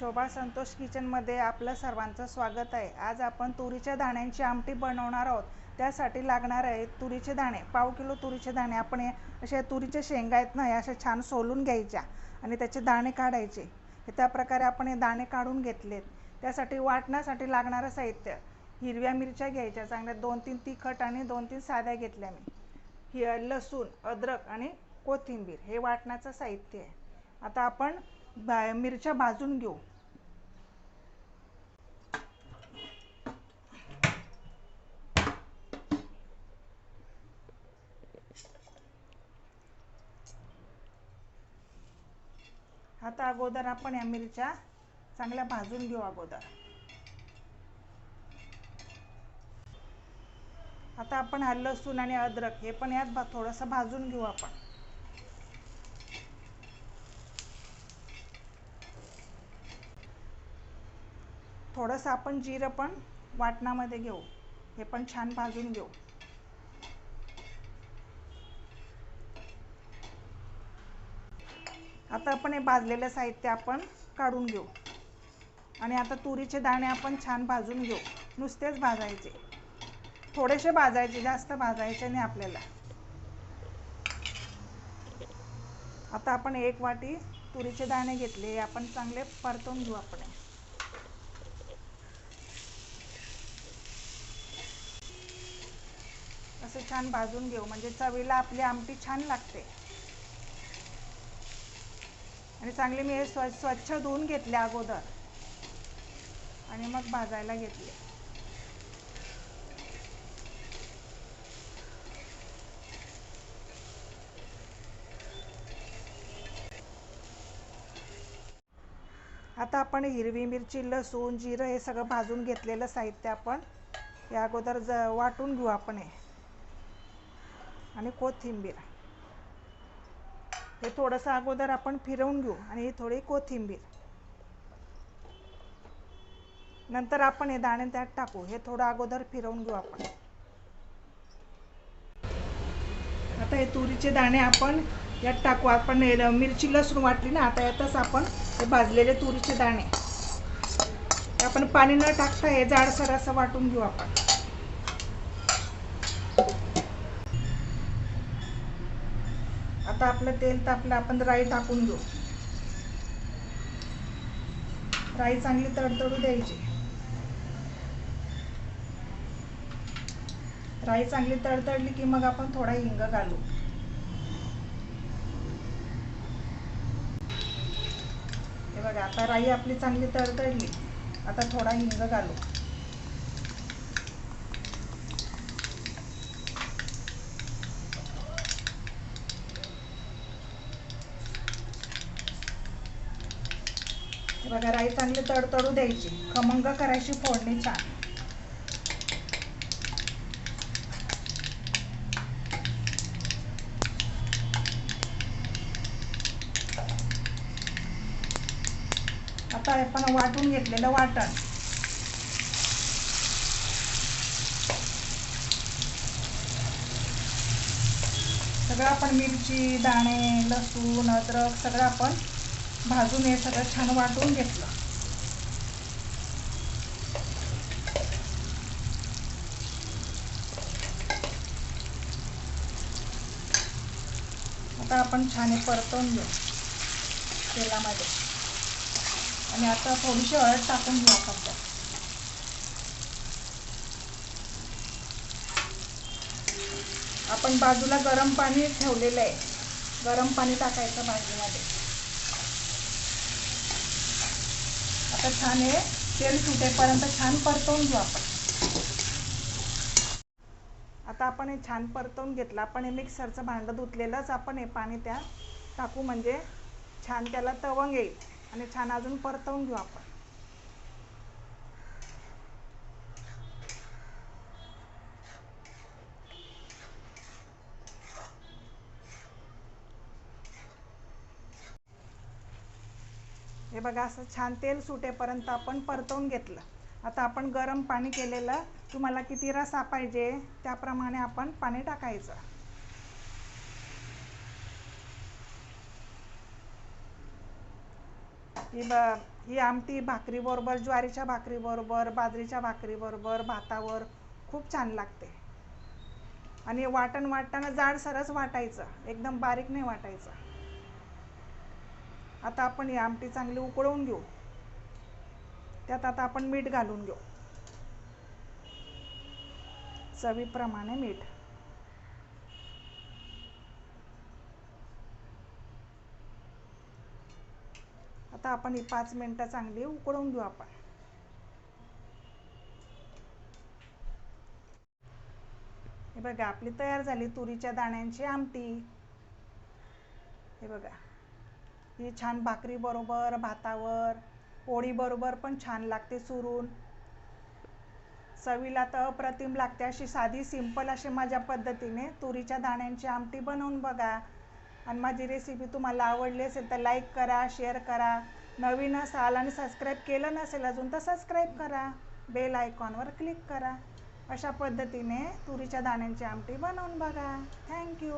शोभा संतोष किचनमध्ये आपलं सर्वांचं स्वागत आहे. आज आपण तुरीच्या दाण्यांची आमटी बनवणार आहोत. त्यासाठी लागणार आहे तुरीचे दाणे पाव किलो तुरीचे दाणे आपण हे असे तुरीचे शेंगा आहेत ना अशा छान सोलून घ्यायच्या आणि त्याचे दाणे काढायचे. हे त्या प्रकारे आपण हे दाणे काढून घेतलेत. त्यासाठी वाटण्यासाठी लागणारं साहित्य. हिरव्या मिरच्या घ्यायच्या. चांगल्या दोन तीन तिखट आणि दोन तीन साध्या घेतल्या मी. हि लसूण अद्रक आणि कोथिंबीर हे वाटण्याचं साहित्य आहे. आता आपण बा मिरच्या भाजून घेऊ. आता अगोदर आपण या मिरच्या चांगल्या भाजून घेऊ अगोदर. आता आपण हा लसूण आणि अद्रक हे पण यात भा थोडंसं भाजून घेऊ आपण. थोडंसं आपण जिरं पण वाटणामध्ये घेऊ. हे पण छान भाजून घेऊ. आता आपण हे भाजलेलं साहित्य आपण काढून घेऊ. आणि आता तुरीचे दाणे आपण छान भाजून घेऊ. नुसतेच भाजायचे. थोडेसे भाजायचे जास्त भाजायचे नाही आपल्याला. आता आपण एक वाटी तुरीचे दाणे घेतले आपण चांगले परतवून घेऊ आपण. असं असे छान भाजून घेऊ. म्हणजे चवीला आपली आमटी छान लागते. आणि चांगले मी हे स्व स्वच्छ धुवून घेतले अगोदर. आणि मग भाजायला घेतले. आता आपण हिरवी मिरची लसूण जिरं हे सगळं भाजून घेतलेलं साहित्य आपण या अगोदर ज वाटून घेऊ आपण हे. आणि कोथिंबीर. हे थोडंसं अगोदर आपण फिरवून घेऊ आणि ही थोडी कोथिंबीर. नंतर आपण हे दाणे त्यात टाकू. हे थोडं अगोदर फिरवून घेऊ आपण. आता हे तुरीचे दाणे आपण यात टाकू. आपण मिरची लसूण वाटली ना आता यातच आपण हे भाजलेले तुरीचे दाणे. हे आपण पाणी न टाकता हे जाडसर असं वाटून घेऊ आपण. आता आपलं तेल तापलं आपण राई टाकून घेऊ राई चांगली तडतडू द्यायची. राई चांगली तडतडली की मग आपण थोडा हिंग घालू. हे बघा आता राई आपली चांगली तडतडली आता थोडा हिंग घालू. बघा राई चांगली तडतडू द्यायची. खमंग करायची फोडणी छान. आता आपण वाटून घेतलेलं वाटण. सगळं आपण मिरची दाणे लसूण अद्रक सगळं आपण भाजून हे सगळं छान वाटून घेतलं. आता आपण छान परतवून घेऊ तेलामध्ये. आणि आता थोडीशी हळद टाकून घेऊ आपण आपण बाजूला गरम पाणी ठेवलेलं आहे. गरम पाणी टाकायचं भाजीमध्ये. आता छान हे तेल सुटेपर्यंत छान परतवून घेऊ आपण. आता आपण हे छान परतवून घेतलं. आपण हे मिक्सरचं भांडं धुतलेलंच आपण हे पाणी त्या टाकू. म्हणजे छान त्याला तवंग येईल. आणि छान अजून परतवून घेऊ आपण. हे बघा असं छान तेल सुटेपर्यंत आपण परतवून घेतलं. आता आपण गरम पाणी केलेलं तुम्हाला किती रसा पाहिजे त्याप्रमाणे आपण पाणी टाकायचं. ही ब ही आमटी भाकरीबरोबर ज्वारीच्या भाकरीबरोबर बाजरीच्या भाकरीबरोबर भातावर खूप छान लागते. आणि वाटण वाटताना जाडसरच वाटायचं एकदम बारीक नाही वाटायचं. आता आपण ही आमटी चांगली उकळवून घेऊ. त्यात आता आपण मीठ घालून घेऊ. चवीप्रमाणे मीठ. आता आपण ही पाच मिनटं चांगली उकळवून घेऊ आपण. हे बघा आपली तयार झाली तुरीच्या दाण्यांची आमटी. हे बघा. ही छान भाकरीबरोबर भातावर पोळीबरोबर पण छान लागते चुरून. चवीला तर अप्रतिम लागते. अशी साधी सिंपल अशी माझ्या पद्धतीने तुरीच्या दाण्यांची आमटी बनवून बघा. आणि माझी रेसिपी तुम्हाला आवडली असेल तर लाईक करा शेअर करा. नवीन असाल आणि सबस्क्राईब केलं नसेल अजून तर सबस्क्राईब करा. बेल आयकॉनवर क्लिक करा. अशा पद्धतीने तुरीच्या दाण्यांची आमटी बनवून बघा. थँक्यू